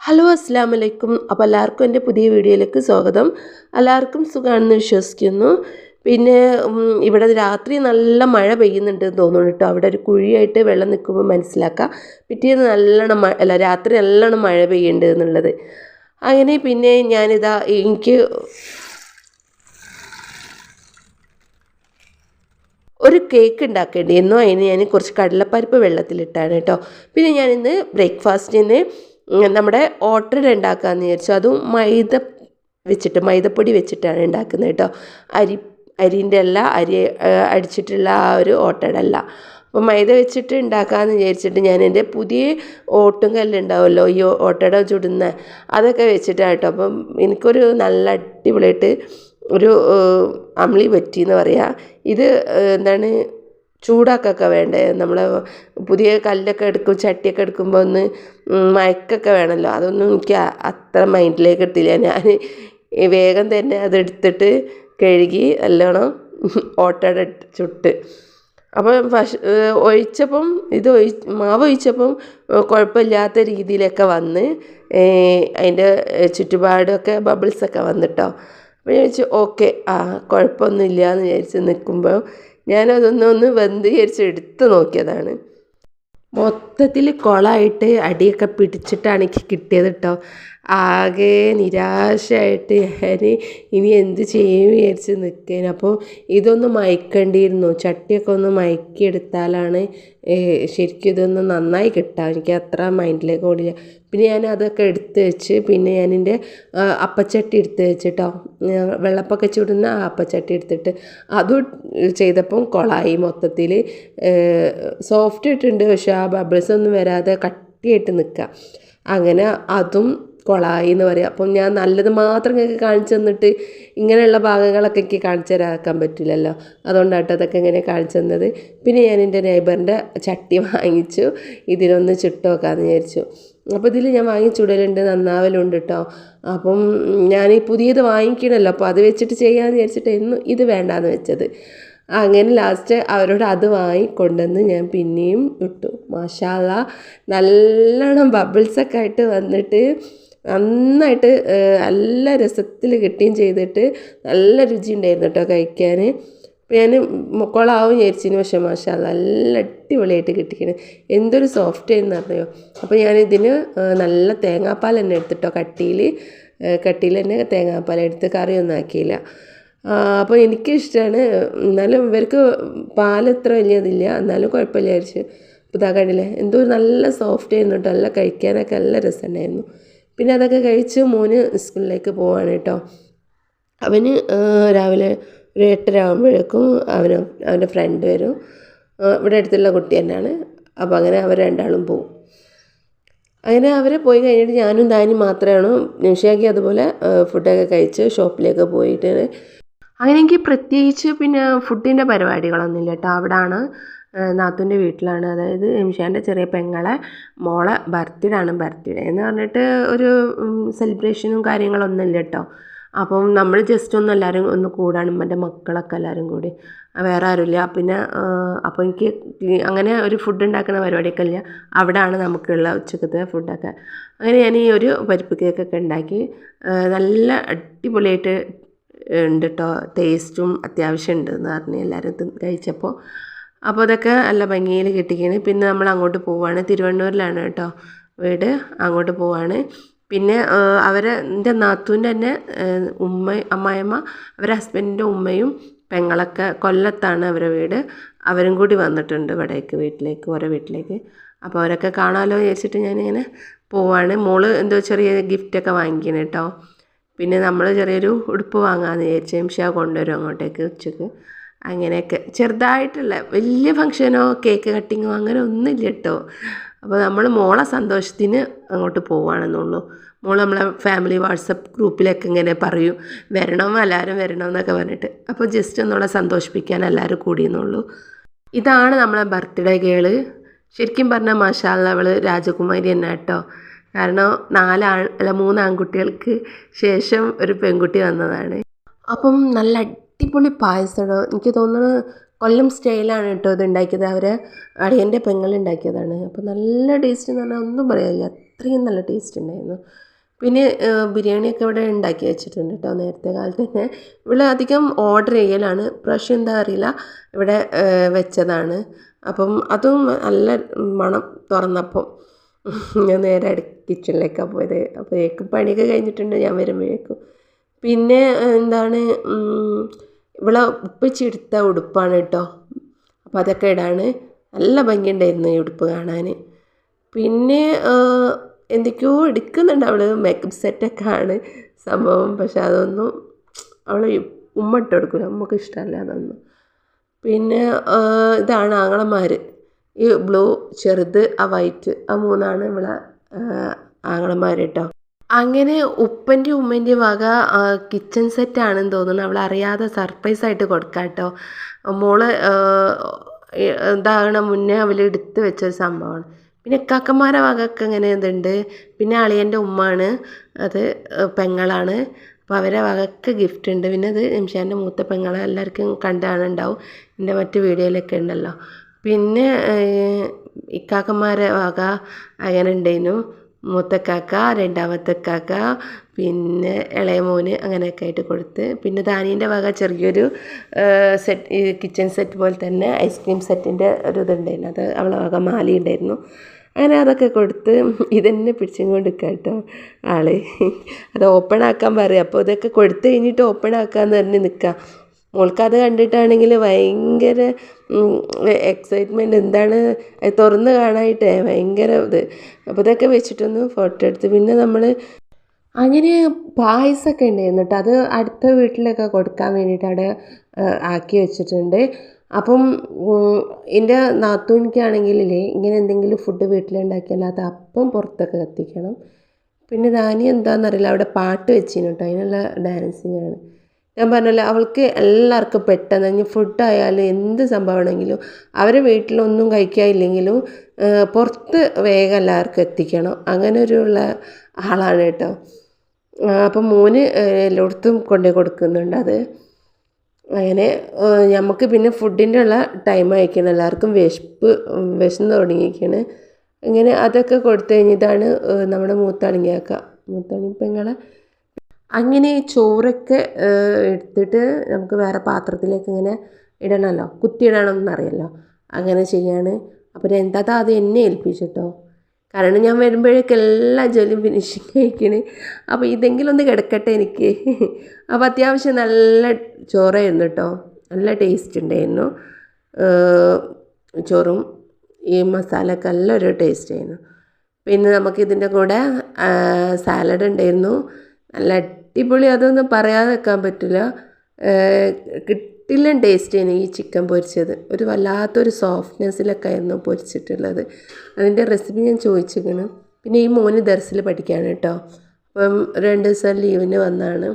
Hello അസ്സാം വലൈക്കും അപ്പോൾ എല്ലാവർക്കും എന്റെ പുതിയ വീഡിയോയിലേക്ക് സ്വാഗതം. എല്ലാവർക്കും സുഖമാണെന്ന് വിശ്വസിക്കുന്നു. പിന്നെ ഇവിടെ രാത്രി നല്ല മഴ പെയ്യുന്നുണ്ട് എന്ന് തോന്നുന്നു കേട്ടോ. അവിടെ ഒരു കുഴിയായിട്ട് വെള്ളം നിൽക്കുമ്പോൾ മനസ്സിലാക്കാം. പിറ്റേന്ന് നല്ലോണം മഴ അല്ല രാത്രി നല്ലോണം മഴ പെയ്യുന്നുണ്ട് എന്നുള്ളത്. അങ്ങനെ പിന്നെ ഞാനിതാ എനിക്ക് ഒരു കേക്ക് ഉണ്ടാക്കേണ്ടിയിരുന്നു. അതിന് ഞാൻ കുറച്ച് കടലപ്പരിപ്പ് വെള്ളത്തിലിട്ടാണ് കേട്ടോ. പിന്നെ ഞാനിന്ന് ബ്രേക്ക്ഫാസ്റ്റിന് നമ്മുടെ ഓട്ടട ഉണ്ടാക്കാമെന്ന് വിചാരിച്ചു. അതും മൈദ വെച്ചിട്ട് മൈദപ്പൊടി വെച്ചിട്ടാണ് ഉണ്ടാക്കുന്നത് കേട്ടോ. അരി അരിന്റെ അല്ല അരി അടിച്ചിട്ടുള്ള ആ ഒരു ഓട്ടട അല്ല. അപ്പോൾ മൈദ വെച്ചിട്ട് ഉണ്ടാക്കാമെന്ന് വിചാരിച്ചിട്ട് ഞാൻ എന്റെ പുതിയ ഓട്ടും കല്ലുണ്ടാവുമല്ലോ ഈ ഓട്ടട ചുടുന്ന അതൊക്കെ വെച്ചിട്ടാണ് കേട്ടോ. അപ്പം എനിക്കൊരു നല്ല അടിപൊളിയായിട്ട് ഒരു അമ്ലി പറ്റി എന്ന് പറയാം. ഇത് എന്താണ് ചൂടാക്കൊക്കെ വേണ്ടേ? നമ്മൾ പുതിയ കല്ലൊക്കെ എടുക്കും ചട്ടിയൊക്കെ എടുക്കുമ്പോൾ ഒന്ന് മയക്കൊക്കെ വേണമല്ലോ അതൊന്നും എനിക്ക് അത്ര മൈൻഡിലേക്ക് എടുത്തില്ല. ഞാൻ വേഗം തന്നെ അതെടുത്തിട്ട് കഴുകി നല്ലോണം ഓട്ടയുടെ ചുട്ട്. അപ്പോൾ ഫഷ് ഒഴിച്ചപ്പം ഇത് ഒഴി മാവ് ഒഴിച്ചപ്പം കുഴപ്പമില്ലാത്ത രീതിയിലൊക്കെ വന്ന് അതിന്റെ ചുറ്റുപാടൊക്കെ ബബിൾസൊക്കെ വന്നിട്ടോ. അപ്പോൾ ഞാൻ വിചാരിച്ചു ഓക്കെ ആ കുഴപ്പമൊന്നുമില്ല എന്ന് വിചാരിച്ച് നിൽക്കുമ്പോൾ ഞാനതൊന്ന് ഒന്ന് എടുത്തു നോക്കിയതാണ്. മൊത്തത്തിൽ കുളമായിട്ട് അടിയൊക്കെ പിടിച്ചിട്ടാണ് എനിക്ക് കിട്ടിയത് കേട്ടോ ആകെ നിരാശയായിട്ട് ഞാൻ ഇനി എന്ത് ചെയ്യും വിചാരിച്ച് നിൽക്കേന് അപ്പോൾ ഇതൊന്ന് മയക്കേണ്ടിയിരുന്നു. ചട്ടിയൊക്കെ ഒന്ന് മയക്കിയെടുത്താലാണ് ശരിക്കും ഇതൊന്ന് നന്നായി കിട്ടുക എനിക്ക് അത്ര മൈൻഡിലേക്ക് ഓടില്ല. പിന്നെ ഞാൻ അതൊക്കെ എടുത്ത് വെച്ച് പിന്നെ ഞാൻ എന്റെ അപ്പച്ചട്ടി എടുത്ത് വെച്ചിട്ടോ വെള്ളപ്പൊക്കെ ചുടുന്ന ആ അപ്പച്ചട്ടി എടുത്തിട്ട് അതും ചെയ്തപ്പം കൊളായി മൊത്തത്തിൽ. സോഫ്റ്റ് ഇട്ടുണ്ട് പക്ഷെ ആ ബബിൾസ് ഒന്നും വരാതെ കട്ടിയായിട്ട് നിൽക്കുക. അങ്ങനെ അതും കൊളായി എന്ന് പറയാം. അപ്പം ഞാൻ നല്ലത് മാത്രം നിങ്ങൾക്ക് കാണിച്ചു തന്നിട്ട് ഇങ്ങനെയുള്ള ഭാഗങ്ങളൊക്കെ എനിക്ക് കാണിച്ചു തരാക്കാൻ പറ്റില്ലല്ലോ. അതുകൊണ്ടാണ് അതൊക്കെ ഇങ്ങനെ കാണിച്ചു തന്നത്. പിന്നെ ഞാൻ എന്റെ നെയ്ബറിന്റെ ചട്ടി വാങ്ങിച്ചു. ഇതിനൊന്ന് ചുട്ട് നോക്കാമെന്ന് വിചാരിച്ചു. അപ്പോൾ ഇതിൽ ഞാൻ വാങ്ങിച്ചുടലുണ്ട് നന്നാവലുണ്ട് കേട്ടോ അപ്പം ഞാൻ ഈ പുതിയത് വാങ്ങിക്കണമല്ലോ അപ്പോൾ അത് വെച്ചിട്ട് ചെയ്യാമെന്ന് വിചാരിച്ചിട്ടായിരുന്നു ഇത് വേണ്ടാന്ന് വെച്ചത്. അങ്ങനെ ലാസ്റ്റ് അവരോട് അത് വാങ്ങി കൊണ്ടുവന്ന് ഞാൻ പിന്നെയും ഇട്ടു. മഷാല നല്ലോണം ബബിൾസൊക്കെ ആയിട്ട് വന്നിട്ട് നന്നായിട്ട് നല്ല രസത്തിൽ കിട്ടുകയും ചെയ്തിട്ട് നല്ല രുചി ഉണ്ടായിരുന്നു കേട്ടോ കഴിക്കാൻ ഞാൻ മുക്കോളാവും വിചാരിച്ചിന്. പക്ഷേ മാഷാല്ല നല്ല അടിപൊളിയായിട്ട് കിട്ടിക്കണ്. എന്തൊരു സോഫ്റ്റ് എന്ന് അറിയോ? അപ്പോൾ ഞാനിതിന് നല്ല തേങ്ങാപ്പാൽ തന്നെ എടുത്തിട്ടോ. കട്ടിയിൽ കട്ടിയിൽ തന്നെ തേങ്ങാപ്പാൽ എടുത്ത് കറിയൊന്നും ആക്കിയില്ല. അപ്പോൾ എനിക്കിഷ്ടമാണ് എന്നാലും ഇവർക്ക് പാൽ ഇത്ര വലിയതില്ല. എന്നാലും കുഴപ്പമില്ല വിചാരിച്ചു. അപ്പോൾ ഇതാ കണ്ടില്ലേ? എന്തോ ഒരു നല്ല സോഫ്റ്റ് ആയിരുന്നു കേട്ടോ. നല്ല കഴിക്കാനൊക്കെ നല്ല രസമുണ്ടായിരുന്നു. പിന്നെ അതൊക്കെ കഴിച്ച് മോന് സ്കൂളിലേക്ക് പോവാണ് കേട്ടോ. അവന് രാവിലെ ഒരു എട്ടര ആകുമ്പോഴേക്കും അവന് അവന്റെ ഫ്രണ്ട് വരും. ഇവിടെ അടുത്തുള്ള കുട്ടി തന്നെയാണ്. അപ്പോൾ അങ്ങനെ അവർ രണ്ടാളും പോവും. അങ്ങനെ അവർ പോയി കഴിഞ്ഞിട്ട് ഞാനും ദാനും മാത്രമാണ് നിഷയാക്കി അതുപോലെ ഫുഡൊക്കെ കഴിച്ച് ഷോപ്പിലേക്ക് പോയിട്ട്. അങ്ങനെ എനിക്ക് പ്രത്യേകിച്ച് പിന്നെ ഫുഡിന്റെ പരിപാടികളൊന്നുമില്ല കേട്ടോ. അവിടാണ് നാത്തുന്റെ വീട്ടിലാണ്. അതായത് നിമിഷാന്റെ ചെറിയ പെങ്ങളെ മോളെ ബർത്ത്ഡേ ആണ് ബർത്ത്ഡേ എന്ന് പറഞ്ഞിട്ട് ഒരു സെലിബ്രേഷനും കാര്യങ്ങളൊന്നും ഇല്ല കേട്ടോ. അപ്പം നമ്മൾ ജസ്റ്റ് ഒന്ന് എല്ലാവരും ഒന്ന് കൂടാണ് എന്റെ മക്കളൊക്കെ എല്ലാവരും കൂടി. വേറെ ആരുമില്ല പിന്നെ അപ്പോൾ എനിക്ക് അങ്ങനെ ഒരു ഫുഡ് ഉണ്ടാക്കുന്ന പരിപാടിയൊക്കെ ഇല്ല. അവിടെയാണ് നമുക്കുള്ള ഉച്ചക്കത്തെ ഫുഡൊക്കെ അങ്ങനെ ഞാൻ ഈ ഒരു പരിപ്പ് കേക്കൊക്കെ ഉണ്ടാക്കി. നല്ല അടിപൊളിയായിട്ട് ഉണ്ട് കേട്ടോ ടേസ്റ്റും അത്യാവശ്യം ഉണ്ട് എന്ന് പറഞ്ഞ് എല്ലാവരും കഴിച്ചപ്പോൾ അപ്പോൾ അതൊക്കെ നല്ല ഭംഗിയിൽ കിട്ടിക്കണ്. പിന്നെ നമ്മൾ അങ്ങോട്ട് പോവുകയാണ് തിരുവണ്ണൂരിലാണ് കേട്ടോ വീട്. അങ്ങോട്ട് പോവാണ്. പിന്നെ അവരെ എന്റെ നാത്തൂന്റെ തന്നെ ഉമ്മ അമ്മായിമ്മ അവരെ ഹസ്ബൻഡിന്റെ ഉമ്മയും പെങ്ങളൊക്കെ കൊല്ലത്താണ് അവരെ വീട്. അവരും കൂടി വന്നിട്ടുണ്ട് ഇവിടേക്ക് വീട്ടിലേക്ക് ഓരോ വീട്ടിലേക്ക്. അപ്പോൾ അവരൊക്കെ കാണാമല്ലോ വിചാരിച്ചിട്ട് ഞാനിങ്ങനെ പോവാണ്. മോൾ എന്തോ ചെറിയ ഗിഫ്റ്റൊക്കെ വാങ്ങിക്കണം കേട്ടോ പിന്നെ നമ്മൾ ചെറിയൊരു ഉടുപ്പ് വാങ്ങാമെന്ന് വിചാരിച്ചു എംഷ കൊണ്ടുവരും അങ്ങോട്ടേക്ക് ഉച്ചയ്ക്ക്. അങ്ങനെയൊക്കെ. ചെറുതായിട്ടുള്ള വലിയ ഫങ്ഷനോ കേക്ക് കട്ടിങ്ങോ അങ്ങനെ ഒന്നുമില്ല കേട്ടോ അപ്പോൾ നമ്മൾ മോളെ സന്തോഷത്തിന് അങ്ങോട്ട് പോവുകയാണെന്നുള്ളൂ മോൾ നമ്മളെ ഫാമിലി വാട്സപ്പ് ഗ്രൂപ്പിലൊക്കെ ഇങ്ങനെ പറയും വരണം എല്ലാവരും വരണം എന്നൊക്കെ പറഞ്ഞിട്ട്. അപ്പോൾ ജസ്റ്റ് ഒന്നുകൂടെ സന്തോഷിപ്പിക്കാൻ എല്ലാവരും കൂടിയെന്നുള്ളൂ ഇതാണ് നമ്മളെ ബർത്ത്ഡേ ഗേൾ ശരിക്കും പറഞ്ഞാൽ മാഷാല്ല അവൾ രാജകുമാരി തന്നെ കേട്ടോ. കാരണം നാലാൾ അല്ല മൂന്ന് ആൺകുട്ടികൾക്ക് ശേഷം ഒരു പെൺകുട്ടി വന്നതാണ്. അപ്പം നല്ല അടിപൊളി പായസമാണ്? എനിക്ക് തോന്നുന്നത് കൊല്ലം സ്റ്റൈലാണ് കേട്ടോ ഇത് ഉണ്ടാക്കിയത് അവർ അടിയന്റെ പെങ്ങൾ ഉണ്ടാക്കിയതാണ് അപ്പോൾ നല്ല ടേസ്റ്റ് എന്ന് പറഞ്ഞാൽ ഒന്നും പറയാനില്ല. അത്രയും നല്ല ടേസ്റ്റ് ഉണ്ടായിരുന്നു പിന്നെ ബിരിയാണിയൊക്കെ ഇവിടെ ഉണ്ടാക്കി വെച്ചിട്ടുണ്ട് കേട്ടോ നേരത്തെ കാലത്ത് തന്നെ. ഇവിടെ അധികം ഓർഡർ ചെയ്യലാണ്. പ്രാവശ്യം എന്താ അറിയില്ല. ഇവിടെ വെച്ചതാണ്. അപ്പം അതും നല്ല മണം തുറന്നപ്പം ഞാൻ നേരെ കിച്ചണിലേക്കാണ് പോയത്. അപ്പോഴേക്കും പണിയൊക്കെ കഴിഞ്ഞിട്ടുണ്ട്. ഞാൻ വരുമ്പോഴേക്കും. പിന്നെ എന്താണ് ഉം, ഇവിടെ ഉപ്പച്ചി എടുത്ത ഉടുപ്പാണ് കേട്ടോ. അപ്പോൾ അതൊക്കെ ഇടാണ്. നല്ല ഭംഗിയുണ്ടായിരുന്നു ഈ ഉടുപ്പ് കാണാൻ. പിന്നെ എന്തൊക്കെയോ എടുക്കുന്നുണ്ട് അവൾ മേക്കപ്പ് സെറ്റൊക്കെ ആണ് സംഭവം. പക്ഷെ അതൊന്നും അവൾ ഉമ്മ ഇട്ട് നമുക്ക് ഇഷ്ടമല്ല അതൊന്നും. പിന്നെ ഇതാണ് ആങ്ങളമാർ ഈ ബ്ലൂ ചെറുത് ആ വൈറ്റ് ആ മൂന്നാണ് ഇവളെ ആങ്ങളമാർ കേട്ടോ. അങ്ങനെ ഉപ്പന്റെ ഉമ്മന്റെ വക കിച്ചൺ സെറ്റ് ആണെന്ന് തോന്നുന്നു. അവൾ അറിയാതെ സർപ്രൈസ് ആയിട്ട് കൊടുക്കാം കേട്ടോ മോൾ ഇതാകണ മുന്നേ അവൾ എടുത്ത് വെച്ച ഒരു സംഭവമാണ്. പിന്നെ കാക്കന്മാരെ വകയൊക്കെ ഇങ്ങനെ ഇതുണ്ട്. പിന്നെ അളിയന്റെ ഉമ്മാണ്. അത് പെങ്ങളാണ്. അപ്പോൾ അവരെ വകക്ക് ഗിഫ്റ്റ് ഉണ്ട്. പിന്നെ അത് നിമിഷാന്റെ മൂത്ത പെങ്ങളെ എല്ലാവർക്കും കണ്ടാണ് ഉണ്ടാവും എന്റെ മറ്റു വീഡിയോയിലൊക്കെ ഉണ്ടല്ലോ. പിന്നെ ഇക്കാക്കന്മാരെ വക അങ്ങനെ ഉണ്ടായിരുന്നു. മൂത്തക്കാക്ക രണ്ടാമത്തെ കാക്ക പിന്നെ ഇളയ മോന് അങ്ങനെയൊക്കെ ആയിട്ട് കൊടുത്ത്. പിന്നെ ദാനീന്റെ വക ചെറിയൊരു സെറ്റ് കിച്ചൺ സെറ്റ് പോലെ തന്നെ ഐസ്ക്രീം സെറ്റിന്റെ ഒരു ഇതുണ്ടായിരുന്നു. അത് അവളെ വക മാലി ഉണ്ടായിരുന്നു. അങ്ങനെ അതൊക്കെ കൊടുത്ത് ഇതന്നെ പിടിച്ചും കൊണ്ട് കേട്ടോ ആൾ. അത് ഓപ്പൺ ആക്കാൻ പറയും. അപ്പോൾ ഇതൊക്കെ കൊടുത്തു കഴിഞ്ഞിട്ട് ഓപ്പൺ ആക്കാമെന്ന് പറഞ്ഞ് നിൽക്കാം മോൾക്ക് അത് കണ്ടിട്ടാണെങ്കിൽ ഭയങ്കര എക്സൈറ്റ്മെന്റ് എന്താണ് തുറന്ന് കാണാനായിട്ടേ ഭയങ്കര ഇത്. അപ്പോൾ ഇതൊക്കെ വെച്ചിട്ടൊന്ന് ഫോട്ടോ എടുത്ത് പിന്നെ നമ്മൾ അങ്ങനെ പായസമൊക്കെ ഉണ്ടായിരുന്നു കേട്ടോ അത് അടുത്ത വീട്ടിലൊക്കെ കൊടുക്കാൻ വേണ്ടിയിട്ട് അവിടെ ആക്കി വെച്ചിട്ടുണ്ട്. അപ്പം എന്റെ നാത്തൂനിക്കാണെങ്കിലേ ഇങ്ങനെ എന്തെങ്കിലും ഫുഡ് വീട്ടിലുണ്ടാക്കിയാൽ അത് അപ്പം പുറത്തൊക്കെ കത്തിക്കണം. പിന്നെ ദാനി എന്താണെന്നറിയില്ല അവിടെ പാട്ട് വെച്ചിരുന്നു കേട്ടോ അതിനുള്ള ഡാൻസിങ് ആണ്. ഞാൻ പറഞ്ഞല്ലോ അവൾക്ക് എല്ലാവർക്കും പെട്ടെന്ന് ഇനി ഫുഡായാലും എന്ത് സംഭവമാണെങ്കിലും അവരെ വീട്ടിലൊന്നും കഴിക്കാനില്ലെങ്കിലും പുറത്ത് വേഗം എല്ലാവർക്കും എത്തിക്കണം. അങ്ങനെ ഒരുള്ള ആളാണ് കേട്ടോ. അപ്പം മോന് എല്ലായിടത്തും കൊണ്ടു കൊടുക്കുന്നുണ്ട് അത്. അങ്ങനെ നമുക്ക് പിന്നെ ഫുഡിന്റെ ഉള്ള ടൈം അയക്കണം എല്ലാവർക്കും വിശപ്പ് വിശന്ന് തുടങ്ങിയിരിക്കുകയാണ് ഇങ്ങനെ അതൊക്കെ കൊടുത്തു കഴിഞ്ഞിട്ടാണ് നമ്മുടെ മൂത്താളിങ്ങിയാക്ക മൂത്താളി പെങ്ങളെ അങ്ങനെ ചോറൊക്കെ എടുത്തിട്ട് നമുക്ക് വേറെ പാത്രത്തിലേക്ക് ഇങ്ങനെ ഇടണമല്ലോ കുത്തിയിടണം അറിയാലോ അങ്ങനെ ചെയ്യാണ്. അപ്പോൾ എന്താ അത് എന്നെ ഏൽപ്പിച്ചിട്ടോ? കാരണം ഞാൻ വരുമ്പോഴേക്ക് എല്ലാ ജോലിയും ഫിനിഷിങ് കഴിക്കണ്. അപ്പോൾ ഇതെങ്കിലും ഒന്ന് കിടക്കട്ടെ എനിക്ക്. അപ്പോൾ അത്യാവശ്യം നല്ല ചോറായിരുന്നു കേട്ടോ നല്ല ടേസ്റ്റ് ഉണ്ടായിരുന്നു. ചോറും ഈ മസാലയൊക്കെ നല്ലൊരു ടേസ്റ്റ് ആയിരുന്നു. പിന്നെ നമുക്കിതിന്റെ കൂടെ സാലഡ് ഉണ്ടായിരുന്നു. നല്ല അടിപൊളി അതൊന്നും പറയാതെ വെക്കാൻ പറ്റില്ല. കിട്ടില്ല ടേസ്റ്റ് ആയിരുന്നു ഈ ചിക്കൻ പൊരിച്ചത്. ഒരു വല്ലാത്തൊരു സോഫ്റ്റ്നെസ്സിലൊക്കെ ആയിരുന്നു പൊരിച്ചിട്ടുള്ളത്. അതിന്റെ റെസിപ്പി ഞാൻ ചോദിച്ചിരിക്കുന്നു. പിന്നെ ഈ മോന് ദർസിൽ പഠിക്കുകയാണ് കേട്ടോ. അപ്പം രണ്ട് ദിവസം ലീവിന് വന്നാണ്.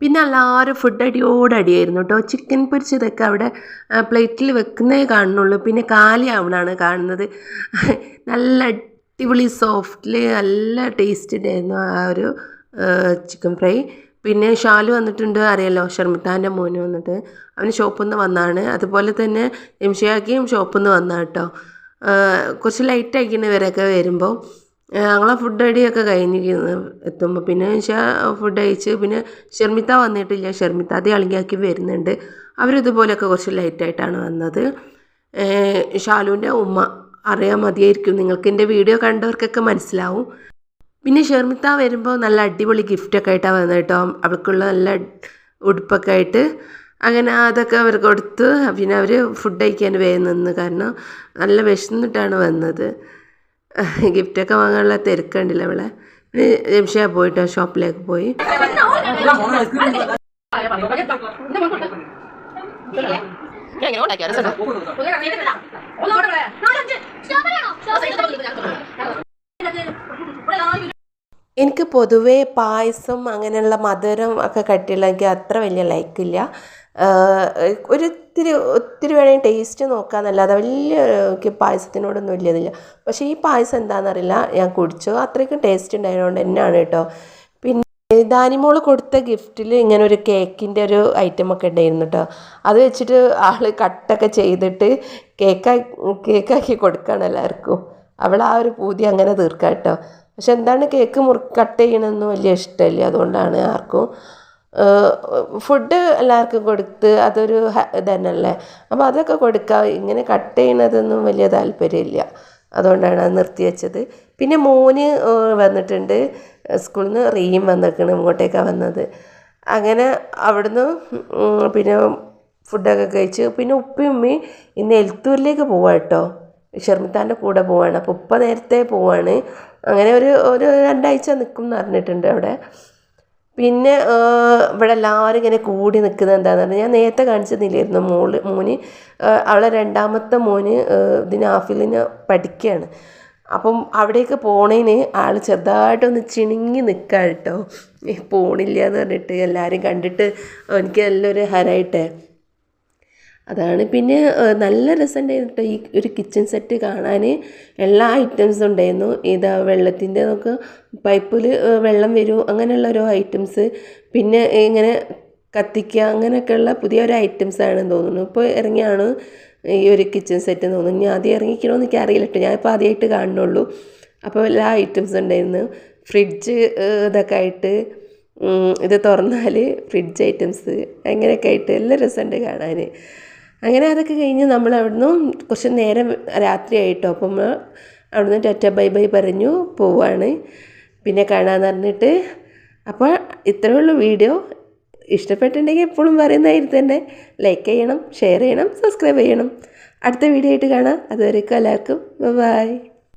പിന്നെ എല്ലാവരും ഫുഡ് അടിയോടടിയായിരുന്നു കേട്ടോ. ചിക്കൻ പൊരിച്ചതൊക്കെ അവിടെ പ്ലേറ്റിൽ വെക്കുന്നേ കാണുന്നുള്ളൂ. പിന്നെ കാലിയാവണാണ് കാണുന്നത്. നല്ല അടിപൊളി സോഫ്റ്റിൽ നല്ല ടേസ്റ്റ് ഉണ്ടായിരുന്നു ആ ഒരു ചിക്കൻ ഫ്രൈ പിന്നെ ഷാലു വന്നിട്ടുണ്ട് അറിയാലോ ഷർമിത്താന്റെ മോന് വന്നിട്ട്. അവന് ഷോപ്പിൽ നിന്ന് വന്നാണ്. അതുപോലെ തന്നെ നിംഷയാക്കിയും ഷോപ്പിൽ നിന്ന് വന്നാണ് കേട്ടോ കുറച്ച് ലൈറ്റ് ആയിക്കുന്ന വരെയൊക്കെ വരുമ്പോൾ ഞങ്ങളെ ഫുഡ് അടിയൊക്കെ കഴിഞ്ഞിരിക്കുന്നു എത്തുമ്പോൾ പിന്നെ വെച്ചാൽ ഫുഡ് കഴിച്ച് പിന്നെ ഷെർമിത്ത വന്നിട്ടില്ല. ഷെർമിത്ത അതേ ഇളകിയാക്കി വരുന്നുണ്ട്. അവരിതുപോലെയൊക്കെ കുറച്ച് ലൈറ്റായിട്ടാണ് വന്നത്. ഷാലുവിന്റെ ഉമ്മ അറിയാൻ മതിയായിരിക്കും. നിങ്ങൾക്ക് എന്റെ വീഡിയോ കണ്ടവർക്കൊക്കെ മനസ്സിലാവും. പിന്നെ ഷെർമിത്ത വരുമ്പോൾ നല്ല അടിപൊളി ഗിഫ്റ്റൊക്കെ ആയിട്ടാണ് വന്നത് കേട്ടോ അവൾക്കുള്ള നല്ല ഉടുപ്പൊക്കെ ആയിട്ട് അങ്ങനെ അതൊക്കെ അവർ കൊടുത്ത് പിന്നെ അവർ ഫുഡ് കഴിക്കാൻ വേഗം നിന്ന്. കാരണം നല്ല വിശന്നിട്ടാണ് വന്നത്. ഗിഫ്റ്റൊക്കെ വാങ്ങാനുള്ള തിരക്കുണ്ടല്ലോ അവളെ. പിന്നെ പോയിട്ടോ ഷോപ്പിലേക്ക് പോയി. എനിക്ക് പൊതുവേ പായസം അങ്ങനെയുള്ള മധുരം ഒക്കെ കട്ടിയുള്ള എനിക്ക് അത്ര വലിയ ലൈക്കില്ല ഒരു ഇത്തിരി ഒത്തിരി വേണമെങ്കിൽ ടേസ്റ്റ് നോക്കാമെന്നല്ലാതെ വലിയ എനിക്ക് പായസത്തിനോടൊന്നും വലിയതില്ല പക്ഷേ ഈ പായസം എന്താണെന്നറിയില്ല ഞാൻ കുടിച്ചു. അത്രയ്ക്കും ടേസ്റ്റ് ഉണ്ടായതുകൊണ്ട് തന്നെയാണ് കേട്ടോ. പിന്നെ ദാനിമോൾ കൊടുത്ത ഗിഫ്റ്റിൽ ഇങ്ങനെ ഒരു കേക്കിന്റെ ഒരു ഐറ്റം ഒക്കെ ഉണ്ടായിരുന്നു കേട്ടോ. അത് വെച്ചിട്ട് ആൾ കട്ടൊക്കെ ചെയ്തിട്ട് കേക്കാ കേക്കാക്കി കൊടുക്കുകയാണ് എല്ലാവർക്കും. അവൾ ആ ഒരു പൂതി അങ്ങനെ തീർക്കാം കേട്ടോ. പക്ഷെ എന്താണ് കേക്ക് മുറി കട്ട് ചെയ്യണമെന്ന് വലിയ ഇഷ്ടമില്ല. അതുകൊണ്ടാണ് ആർക്കും ഫുഡ് എല്ലാവർക്കും കൊടുത്ത് അതൊരു ഇതന്നല്ലേ. അപ്പോൾ അതൊക്കെ കൊടുക്കുക ഇങ്ങനെ കട്ട് ചെയ്യണതൊന്നും വലിയ താല്പര്യമില്ല. അതുകൊണ്ടാണ് അത് നിർത്തി വെച്ചത്. പിന്നെ മോന് വന്നിട്ടുണ്ട്. സ്കൂളിൽ നിന്ന് റീം വന്നിരിക്കണം ഇങ്ങോട്ടേക്കാണ് വന്നത്. അങ്ങനെ അവിടുന്ന് പിന്നെ ഫുഡൊക്കെ കഴിച്ച് പിന്നെ ഉപ്പയും ഉമ്മയും ഇന്ന് എൽത്തൂരിലേക്ക് പോവാം കേട്ടോ ഷെർമിത്താന്റെ കൂടെ പോവാണ്. അപ്പോൾ ഉപ്പ നേരത്തെ പോവാണ്. അങ്ങനെ ഒരു ഒരു രണ്ടാഴ്ച നിൽക്കും എന്ന് പറഞ്ഞിട്ടുണ്ട് അവിടെ. പിന്നെ ഇവിടെ എല്ലാവരും ഇങ്ങനെ കൂടി നിൽക്കുന്നത് എന്താണെന്ന് പറഞ്ഞാൽ ഞാൻ നേരത്തെ കാണിച്ചതില്ലായിരുന്നു മോൾ മോന് അവളെ രണ്ടാമത്തെ മോന് ഇതിന് ആഫിലിന് പഠിക്കുകയാണ് അപ്പം അവിടേക്ക് പോണേന് ആൾ ചെറുതായിട്ടൊന്ന് ചിണുങ്ങി നിൽക്കാം കേട്ടോ. പോണില്ല എന്ന് പറഞ്ഞിട്ട് എല്ലാവരും കണ്ടിട്ട് എനിക്ക് നല്ലൊരു ഹരായിട്ടേ. അതാണ്. പിന്നെ നല്ല രസമുണ്ടായിരുന്നു ഈ ഒരു കിച്ചൺ സെറ്റ് കാണാൻ. എല്ലാ ഐറ്റംസും ഉണ്ടായിരുന്നു. ഇതാ വെള്ളത്തിന്റെ നമുക്ക് പൈപ്പിൽ വെള്ളം വരും. അങ്ങനെയുള്ള ഓരോ ഐറ്റംസ് പിന്നെ ഇങ്ങനെ കത്തിക്കുക അങ്ങനെയൊക്കെയുള്ള പുതിയൊരു ഐറ്റംസാണെന്ന് തോന്നുന്നു. ഇപ്പോൾ ഇറങ്ങിയാണ് ഈ ഒരു കിച്ചൺ സെറ്റ് എന്ന് തോന്നുന്നു. ഞാൻ ആദ്യം ഇറങ്ങിക്കണമെന്ന് എനിക്ക് അറിയില്ല കേട്ടോ. ഞാനിപ്പോൾ ആദ്യമായിട്ട് കാണുന്നുള്ളൂ. അപ്പോൾ എല്ലാ ഐറ്റംസും ഉണ്ടായിരുന്നു. ഫ്രിഡ്ജ് ഇതൊക്കെ ആയിട്ട് ഇത് തുറന്നാൽ ഫ്രിഡ്ജ് ഐറ്റംസ് അങ്ങനെയൊക്കെ ആയിട്ട്. എല്ലാ രസമുണ്ട് കാണാൻ. അങ്ങനെ അതൊക്കെ കഴിഞ്ഞ് നമ്മൾ അവിടുന്ന് കുറച്ച് നേരം രാത്രിയായിട്ടോ. അപ്പം അവിടുന്ന് ടറ്റ ബൈ ബൈ പറഞ്ഞു പോവാണ്. പിന്നെ കാണാമെന്ന് പറഞ്ഞിട്ട്. അപ്പോൾ ഇത്രയേ ഉള്ളൂ വീഡിയോ. ഇഷ്ടപ്പെട്ടിട്ടുണ്ടെങ്കിൽ എപ്പോഴും പറയുന്നതായിരുന്നു തന്നെ. ലൈക്ക് ചെയ്യണം ഷെയർ ചെയ്യണം സബ്സ്ക്രൈബ് ചെയ്യണം. അടുത്ത വീഡിയോ ആയിട്ട് കാണാം. അതുവരേക്കും എല്ലാവർക്കും ബൈ